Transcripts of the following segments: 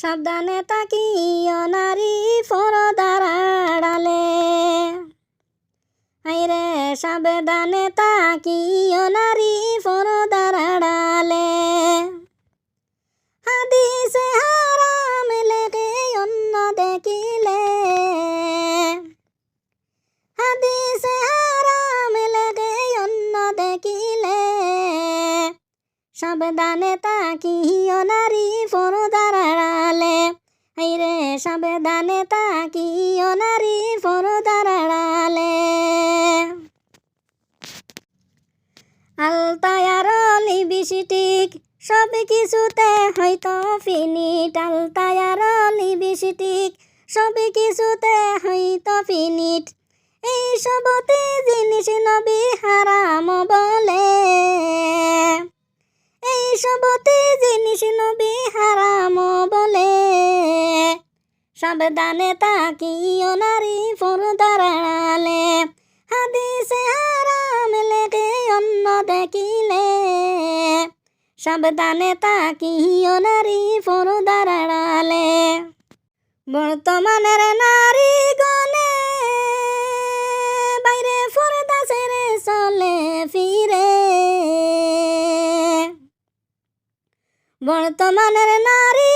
সাবধানে তাকিও নারী ফরদার আড়ালে। হাইরে সাবধানে তাকিও নারী সাবধানে তাকিও নারী ফরদার আড়ালে। হাইরে সাবধানে তাকিও নারী ফরদার আড়ালে। আলতায়ার লিবিস্টিক সব কিছুতে হয়তো ফিনিট আলতায়ার লিবিস্টিক সব কিছুতে হয়তো ফিনিট এই সবতে জিনিস নবী সাবধানে তাকিও নারী ফরদার আড়ালে হাদিসে হারাম লেগে অন্য দেখিলে। সাবধানে তাকিও নারী ফরদার আড়ালে বর্তমানের নারী গনে বাইরে ফরদা ছেড়ে চলে ফিরে। বর্তমানের নারী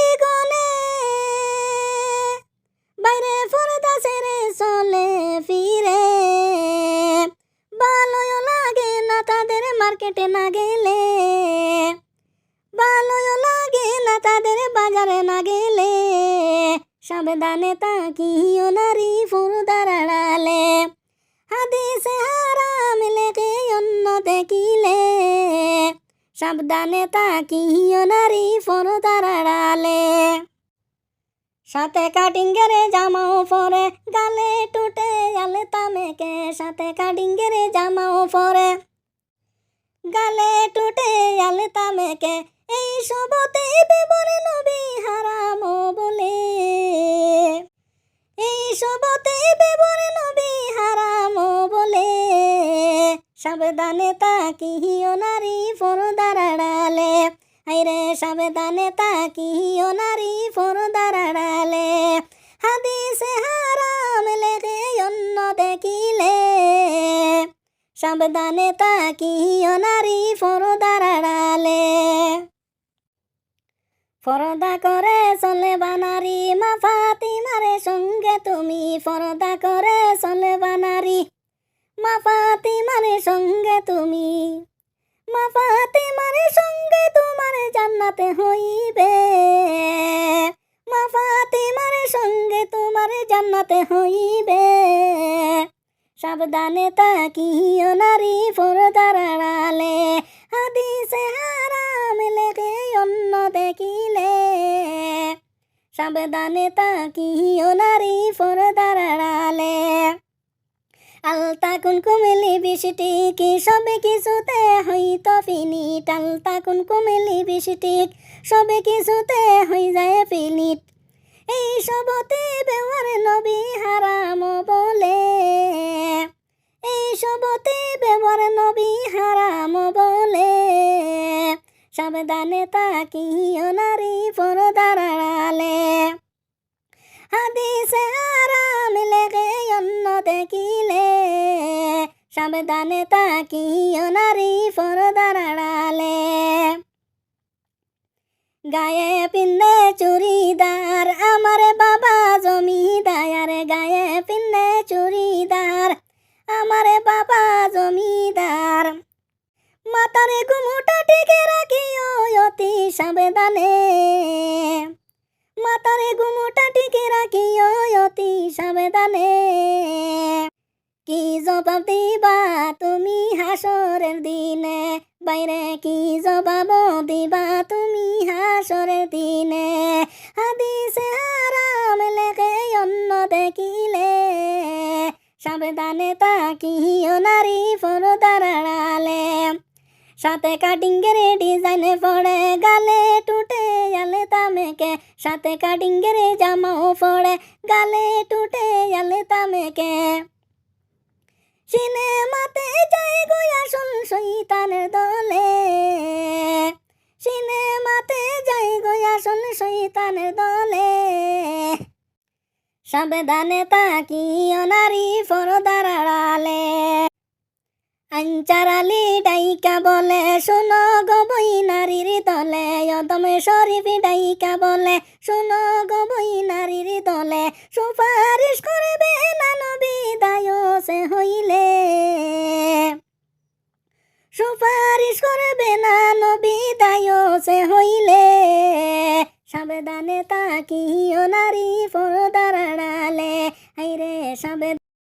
সাবধানে তাকিও নারী ফুরদার আড়ালে হাদিসে হারাম লেগে অন্য দেখিলে। সাবধানে তাকিও নারী ফুরদার আড়ালে সাথে কাটিঙ্গেরে জামাও পরে, গালে টুটে আলে তামেকে সাথে কাটিঙ্গেরে জামাও পরে, গালে টুটে আলে তামেকে এই সবতে বেবরে নবী হারাম বলে। সবতে বেবরে নবী হারাম বলে। সাবধানে তাকিও নারী ফরদার আড়ালে। আইরে সাবধানে তাকিও নারী ফরদার আড়ালে। হাদিসে হারাম লেগে অন্য দেখিলে। সাবধানে তাকিও নারী ফরদার আড়ালে। ফরদা করে চলে বানারি, মা ফাতিমারে সঙ্গে তুমি ফরদা করে চলে বানারি মা ফাতিমারে সঙ্গে তুমি, মা ফাতিমারে সঙ্গে তোমার জান্নাতে হইবে। মা ফাতিমারে সঙ্গে তোমার জান্নাতে হইবে। সাবধানে তাকিও নারী, ফরদার সাবধানে তাকিও নারী ফরদার আড়ালে আলতা কুমকুমেলি বৃষ্টিক সবে কিছুতে হইতো ফিনিট? আলতা কুমকুমেলি বৃষ্টিক সবে কিছুতে হই যায় ফিনিট? এই সবতে বেওয়ার নবী হারাম বলে। এই সবতে বেওয়ার নবী হারাম বলে। সাবধানে তাকিও নারী ফরদার আড়ালে। হাদিসে আরাম লেগে অন্য দেখিলে। সাবধানে তাকিও নারী ফরদার আড়ালে। গায়ে পিন্নে চুড়িদার, আমার বাবা জমিদার। গায়ে পিন্নে চুড়িদার, আমার বাবা জমিদার। মাতারে গুমুটা টিকে রাখিও অতি সাবধানে। মাতারে গুমুটা টিকে রাখিও অতি সাবধানে। কি জবাব দিবা তুমি হাসরের দিনে? বাইরে কি জবাব দিবা তুমি হাসরের দিনে? হাদিসে হারাম লেগে অন্য দেখিলে। সাবধানে তাকিও নারী ফরদার আড়ালে। সাথে কাটিংয়ের ডিজাইনে পড়ে, গালে টুটে আলে তামেকে সাথে কাটিংয়ের জামাও পড়ে, গালে টুটে আলে তামেকে সিনেমাতে যাই গো আসল শৈতানের দলে। সিনেমাতে যাই গয়া শোন শৈতানের দলে। সাবধানে তাকিও নারী পরদার আড়ালে। আঞ্চারালি ডাইকা বলে, শোনো গবই নারীর দলে, অদমে শরীফ ডাইকা বলে, শোনো গবই নারীর দলে, সুপারিশ করবে নানবী সে হইলে। সুপারিশ করবে নানবী দায়সে হইলে। সাবধানে তাকিও নারী ফোর দাঁড়ালে হাইরে সাবধান